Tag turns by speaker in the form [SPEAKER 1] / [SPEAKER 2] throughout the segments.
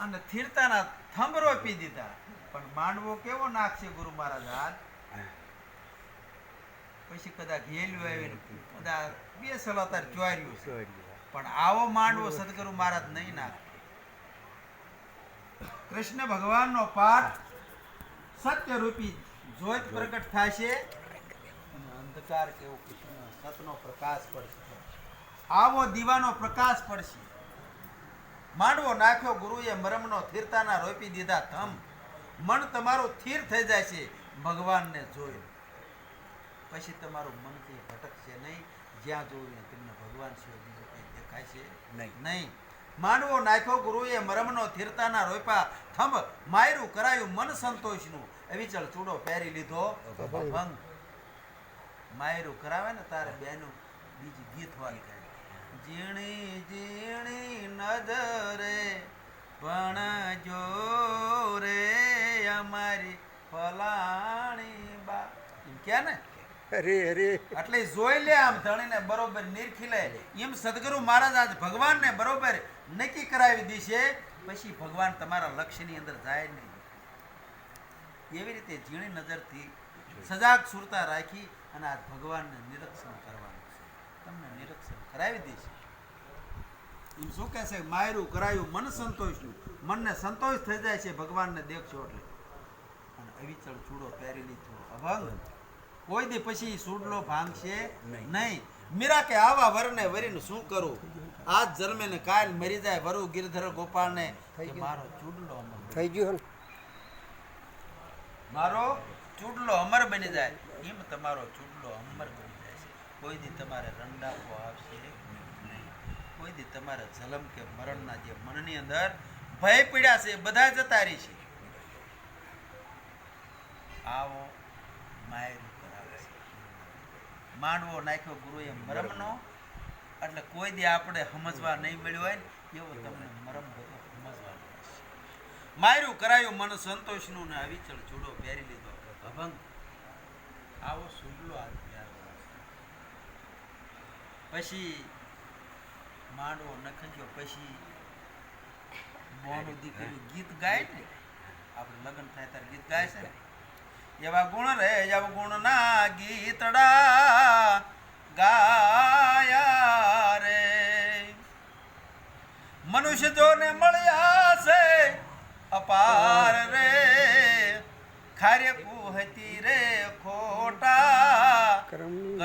[SPEAKER 1] અને થીરતાના થંભ રોપી દીધા. પણ માંડવો કેવો નાખશે ગુરુ મહારાજ? હાથ પછી કદાચ ઘેલ્યું આવીને કદાચ બે સલાતાર ચોર્યું છે. પણ આવો માંડવો સદગુરુ મહારાજ નહીં નાખે. કૃષ્ણ ભગવાનનો પાઠ સત્યરૂપી જ્યોત પ્રગટ થશે છે. અંધકાર કેવો કૃષ્ણ સતનો પ્રકાશ પડશે. આવો દીવાનો પ્રકાશ પડશે. માંડવો નાખ્યો ગુરુએ મરમનો થીરતાના રોપી દીધા થમ મન તમારું થીર થઈ જાય છે ભગવાનને જોયું. પછી તમારું મન કંઈ ભટકશે નહીં જ્યાં જોયું તમને ભગવાન સિવાય બીજું કંઈ દેખાય છે
[SPEAKER 2] નહીં.
[SPEAKER 1] નહીં. માંડવો નાખ્યો ગુરુએ મરમનો થીરતાના રોપા થંભ માયરું કરાયું મન સંતોષનું. અવિચળ ચૂડો પહેરી લીધો ભંગ. માયરું કરાવે ને તારે બેનું બીજી ગીત વાળી ઝીણી ઝીણી નજરે પણ જો રે અમારી ફલાણી બા. એમ કે ને?
[SPEAKER 2] અરે અરે.
[SPEAKER 1] એટલે જોઈ લે આમ ધણીને બરોબર નિરખી લે. એમ સદગુરુ મહારાજ આજ ભગવાનને બરોબર નક્કી કરાવી દેશે પછી ભગવાન તમારા લક્ષ્યની અંદર જાય નહીં. એવી રીતે ઝીણી નજરથી સજાગ સુરતા રાખી અને આજ ભગવાનને નિરીક્ષણ કરવાનું. તમને નિરીક્ષણ કરાવી દેશે એમ શું કહે છે? માયરું કરાયું મન સંતોષનું મનને સંતોષ થઈ જાય છે ભગવાનને દેખશો એટલે. અને અવિચળ ચૂડો પહેરી લીધો અભંગ. કોઈ દી પછી સૂડલો ભાંગશે
[SPEAKER 2] નહીં.
[SPEAKER 1] મીરા કે આવા વરને વરીને શું કરું? આજ જન્મે ને કાલ મરી જાય વરુ ગિરધર ગોપાળને.
[SPEAKER 2] ને
[SPEAKER 1] કે મારો ચૂડલો અમર
[SPEAKER 2] થઈ ગયો
[SPEAKER 1] મારો ચૂડલો અમર બની જાય. એમ તમારો ચૂડલો અમર બની કોઈ દી તમારે રંડાપો આવશે નહીં. કોઈ દી તમારે જલમ કે મરણના જે મનની અંદર ભય એ બધા જતા રહી છે આવો માયર માંડવો નાખ્યો ગુરુએ મરમનો. એટલે કોઈ દી આપણે સમજવા નહીં મળ્યો હોય ને, એવો તમને મરમ બધો સમજવા માર્યું કરાયું મન સંતોષનું ને અવિચળ જુડો પહેરી લીધો. અભંગ. આવો સુડલો છે. પછી માંડવો નખંજો પછી મોનું દીકરી ગીત ગાય ને? આપણે લગ્ન થાય ત્યારે ગીત ગાય છે ને? એવા ગુણ રે અવગુણ ના ગીતડા ગાયા રે. મનુષ્ય જોને મળ્યા છે અપાર રે ખારે કુહતી રે ખોટા
[SPEAKER 2] કરમની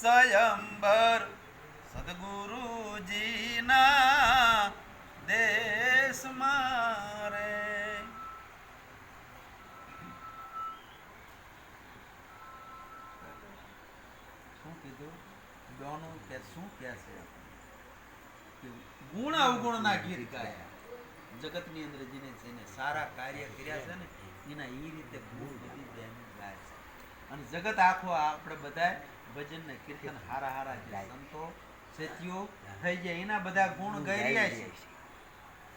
[SPEAKER 1] સ્વયંભર સદગુરુજીના દેશમાં રે શું કીધું? ડોનું કે શું કહે છે? ગુણ અવગુણના ગીર ગાયા. જગતની અંદર જેને જેને સારા કાર્ય કર્યા છે ને એના એ રીતે ગુણ બધી ગાય છે. અને જગત આખો આપણે બધા ભજન ને કીર્તન હારા હારા જે સંતો સેતીઓ થઈ જાય એના બધા ગુણ ગઈ રહ્યા છે.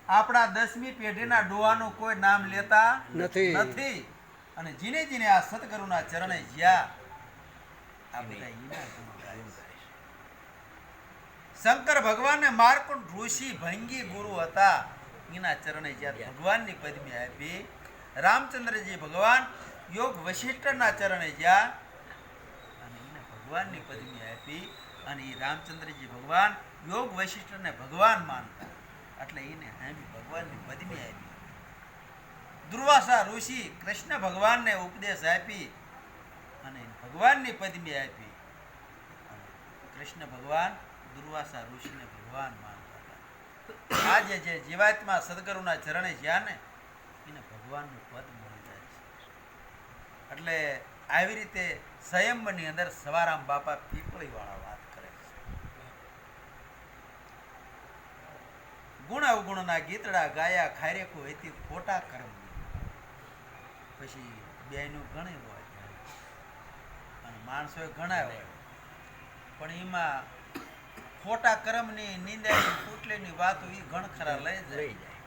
[SPEAKER 1] આપણા દસમી પેઢીના ડોવાનું કોઈ નામ લેતા
[SPEAKER 2] નથી.
[SPEAKER 1] નથી. અને જીને જીને આ સદગુરુના ચરણે જ્યા આ બધા એના ગુણ ગાય છે. શંકર ભગવાનને માર્કુંડ ઋષિ ભંગી ગુરુ હતા. એના ચરણે જ્યારે ભગવાનની પદવી આપી રામચંદ્રજી ભગવાન યોગ વશિષ્ઠના ચરણે જ્યાં અને એને ભગવાનની પદવી આપી અને એ રામચંદ્રજી ભગવાન યોગ વશિષ્ઠને ભગવાન માનતા. એટલે એને હામી ભગવાનની પદવી આપી. દુર્વાસા ઋષિ કૃષ્ણ ભગવાનને ઉપદેશ આપી અને ભગવાનની પદવી આપી. કૃષ્ણ ભગવાન દુર્વાસા ઋષિને ભગવાન માનતા હતા. આજે જે જીવાત્મા સદગુરુના ચરણે જ્યાં ને, એને ભગવાનનું પદ એટલે આવી રીતે સંયમની અંદર સવારામ બાપા પીપળી વાળા વાત કરે છે. ગુણ અવગુણના ગીતડા ગાયા ખારેકો હતી ખોટા કર્મ પછી બેનું ઘણી હોય અને માણસો ઘણા હોય. પણ એમાં ખોટા કર્મની નિંદાની કુટલીની વાતો એ ઘણ ખરા લઈ જાય.
[SPEAKER 2] લઈ જાય.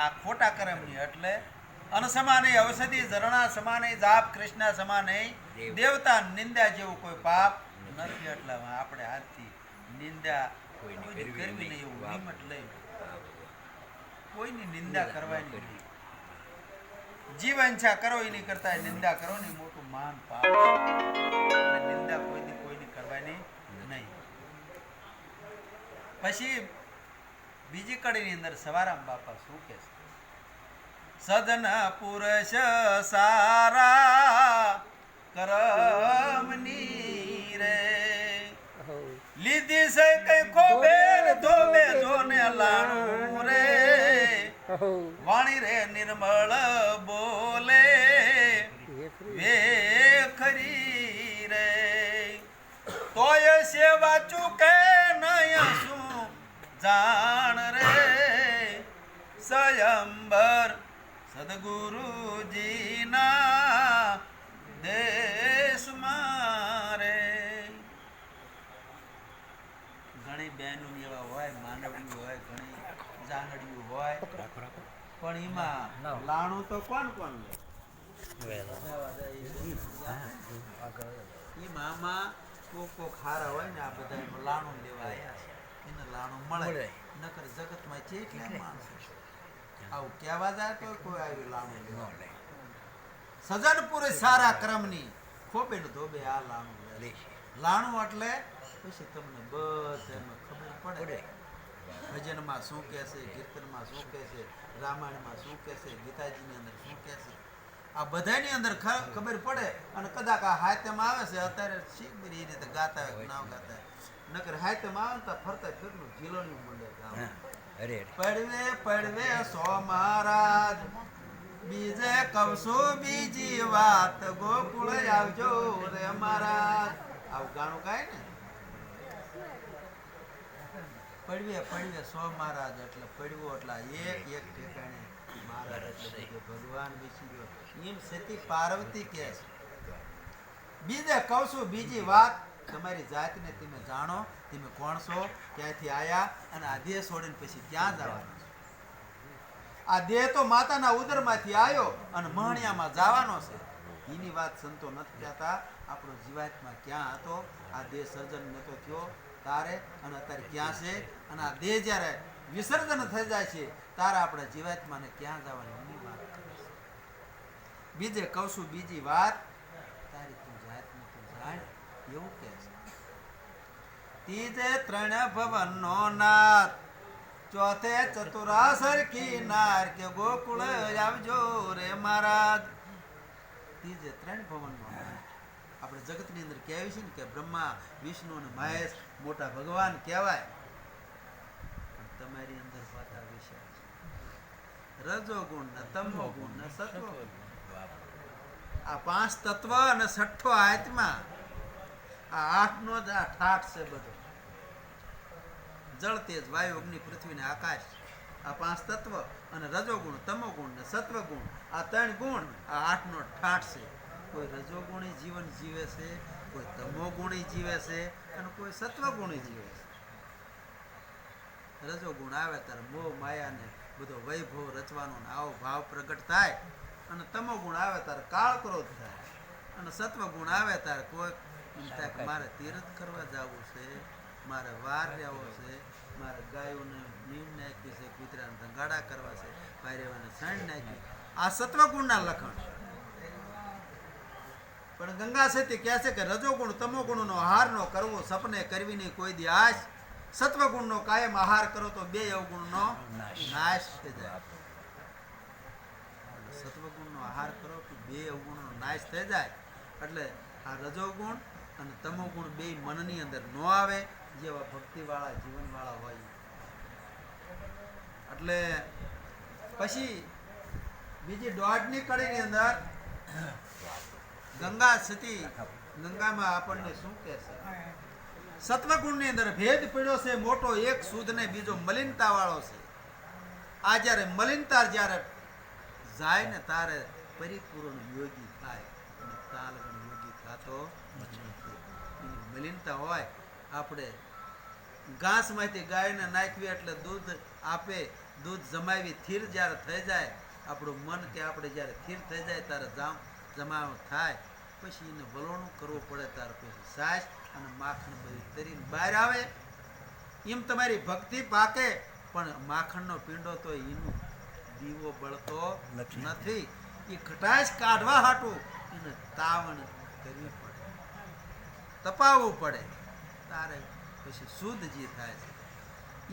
[SPEAKER 1] આ ખોટા કર્મની એટલે અન સમાને ઔષધિ ઝરણા સમાને જાપ કૃષ્ણ સમાને દેવતા નિંદા જેવું કોઈ પાપ નથી. એટલે આપણે હાથથી નિંદા
[SPEAKER 3] કોઈની કરવી
[SPEAKER 1] નહીં. એવું. નિમટ લઈ. કોઈની નિંદા કરવાની નહીં. જીવ ઈચ્છા કરો એની કરતા નિંદા કરો ને મોટું મહાન પાપ. નિંદા કોઈની કોઈની કરવાની નહીં. પછી બીજી કડીની અંદર સવારામ બાપા શું કે છે સદન પુરુષ સારા કરમની રે. લીધી છે કઈ ખોબેર, ધોબે ધોને લાણું રે. વાણી રે નિર્મળ બોલે વે ખરી રે. તોય સેવા ચૂકે નય શું જાણ રે. સ્વયંબર સદગુરુજીના દેશમાં રે ઘણી બહેનો એવા હોય માનવડી હોય ઘણી જાનડીઓ હોય. પણ એમાં લાણું તો કોણ કોણ લે? કોક કોક હારા હોય ને આ બધા લાણું લેવા આવ્યા છે. એને લાણું મળે.
[SPEAKER 3] મળે.
[SPEAKER 1] નકર જગતમાં છે કેટલા માણસો છે. આવું કહેવા જાય તો કોઈ આવી લાંબુ
[SPEAKER 3] ન લે.
[SPEAKER 1] સજન પુરે સારા ક્રમની ખોબે ને ધોબે આ લાણું લે. લાણું એટલે પછી તમને બધામાં ખબર પડે. ભજનમાં શું કહે છે કીર્તનમાં શું કહે છે રામાયણમાં શું કહે છે ગીતાજીની અંદર શું કહે છે. આ બધાની અંદર ખબર પડે અને કદાચ આ હાથમ આવે છે અત્યારે શીખ બધી રીતે ગાતા હોય નાવ ના ગાતા હોય. નકર હાથમ આવે ને ફરતા ફેરનું જીલોણિયું મંડળ ગાવા.
[SPEAKER 3] અરે
[SPEAKER 1] પડવે પડવે સો મહારાજ. બીજે કવસો બીજી વાત. ગોકુળ આવજો રે મહારાજ. આવું ગાણું ગાય ને? પડવે પડવે સો મહારાજ એટલે પડવો એટલે એક એક ઠેકાણે મહારાજ એટલે ભગવાન બેસી ગયો. એમ સતી પાર્વતી કે છે. બીજે કહું બીજી વાત. તમારી જાતને તમે જાણો, તમે કોણ છો ક્યાંથી આયા અને આ દેહ છોડીને પછી ક્યાં જવાનું આ દેહ તો માતાના ઉદરમાંથી આવ્યો અને મહણિયામાં જવાનો છે. એની વાત સંતો નથી કહેતા. આપણો જીવાતમાં ક્યાં હતો? આ દેહ સર્જન નતો થયો. તારે અને અત્યારે ક્યાં છે? અને આ દેહ જ્યારે વિસર્જન થઈ જાય છે, તારે આપણા જીવાત્માને ક્યાં જવાની એની વાત બીજે કહું છું બીજી વાત, તારી તું જાતને તું જાણ. એવું કે છે. તીજે ત્રણ ભવનનો નાથ ચોથે ચતુરા સરખી નાર કે ગોકુળ આવજો રે મહારાજ. તીજે ત્રણ ભવનનો આપણે જગતની અંદર કહેવાય છે ને કે બ્રહ્મા, વિષ્ણુ અને મહેશ મોટા ભગવાન કહેવાય. તમારી અંદર પાછા વિશે રજો ગુણ ને તમો ગુણ ને સત્વ આ પાંચ તત્વ અને છઠ્ઠો આત્મા. આ આઠનો જ આ છે બધો. જળ તેજ વાયુ અગ્નિ પૃથ્વી ને આકાશ, આ પાંચ તત્વ અને રજોગુણ, તમોગુણ ને સત્વગુણ, આ ત્રણ ગુણ, આ આઠનો ઠાઠ છે. કોઈ રજોગુણી જીવન જીવે છે, કોઈ તમોગુણી જીવે છે અને કોઈ સત્વગુણી જીવે છે. રજોગુણ આવે ત્યારે મોહ, માયા ને બધો વૈભવ, રચવાનો આવો ભાવ પ્રગટ થાય અને તમો ગુણ આવે ત્યારે કાળ ક્રોધ થાય અને સત્વ ગુણ આવે ત્યારે કોઈ મારે તીર્થ કરવા જવું છે મારે વાર રહેવો છે મારે ગાયોને નીમ નાખી છે કૂતરાને ધંગાડા કરવા છે ભાઈરેવાને સાંડ નાખી. આ સત્વગુણના લખણ પણ ગંગા સેતી કહે છે કે રજોગુણ તમોગુણનો આહાર નો કરવો સપને કરવી નહીં કોઈ દી આશ સત્વગુણનો કાયમ આહાર કરો તો બે અવગુણનો
[SPEAKER 3] નાશ.
[SPEAKER 1] નાશ થઈ જાય. સત્વગુણનો આહાર કરો તો બે અવગુણનો નાશ થઈ જાય. એટલે આ રજોગુણ અને તમોગુણ બે મનની અંદર ન આવે, જેવા ભક્તિવાળા, જીવનવાળા હોય. એટલે પછી બીજી દોઢની કડીની અંદર ગંગા સતી, ગંગામાં આપણને શું કહે છે? સત્વગુણની અંદર ભેદ પીડ્યો છે, મોટો એક સુદ ને બીજો મલિનતા વાળો છે. આ જ્યારે મલિનતા જ્યારે જાય ને તારે પરિપૂર્ણ યોગી થાય. અને યોગી થતો નથી. મલિનતા હોય આપણે ઘાસમાંથી ગાયને નાખવી એટલે દૂધ આપે દૂધ જમાવી થીર જ્યારે થઈ જાય આપણું મન કે આપણે જ્યારે થીર થઈ જાય ત્યારે જામ જમાવ થાય. પછી એને વલોણું કરવું પડે ત્યારે પછી સાસ અને માખણ બધી તરીને બહાર આવે. એમ તમારી ભક્તિ પાકે પણ માખણનો પીંડો તો એનું દીવો બળતો
[SPEAKER 3] નથી.
[SPEAKER 1] નથી. એ ખટાશ કાઢવા હાટું એને તાવણ કરવી પડે. તપાવવું પડે. તારે પછી શુદ્ધ જે થાય છે.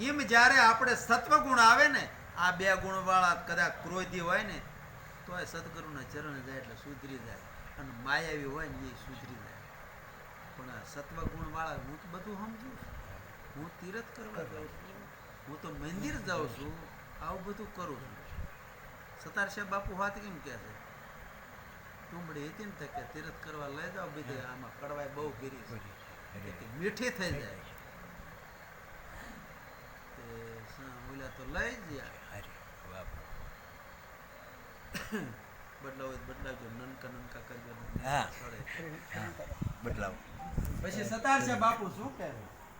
[SPEAKER 1] એમ જ્યારે આપણે સત્વગુણ આવે ને, આ બે ગુણવાળા કદાચ ક્રોધી હોય ને, તોય સદગુરુના ચરણ જાય એટલે સુધરી જાય. અને માયાવી હોય ને એ સુધરી જાય. પણ આ સત્વગુણવાળા, હું તો બધું સમજું હું તીરથ કરવા જાઉં છું. હું તો મંદિર જાઉં છું. આવું બધું કરું છું. સતાર બાપુ વાત કેમ કહે છે? ટુંબડી હતી ને કે તીરથ કરવા લઈ જાઓ બીજે આમાં કડવાઈ બહુ ગીરી મીઠી થઈ જાય. મૂલ્યા તો લઈ ગયા. બદલાવ બદલાવજો નનકા નનકા કરજો.
[SPEAKER 3] બદલાવ.
[SPEAKER 1] પછી સતાર છે બાપુ શું કહે?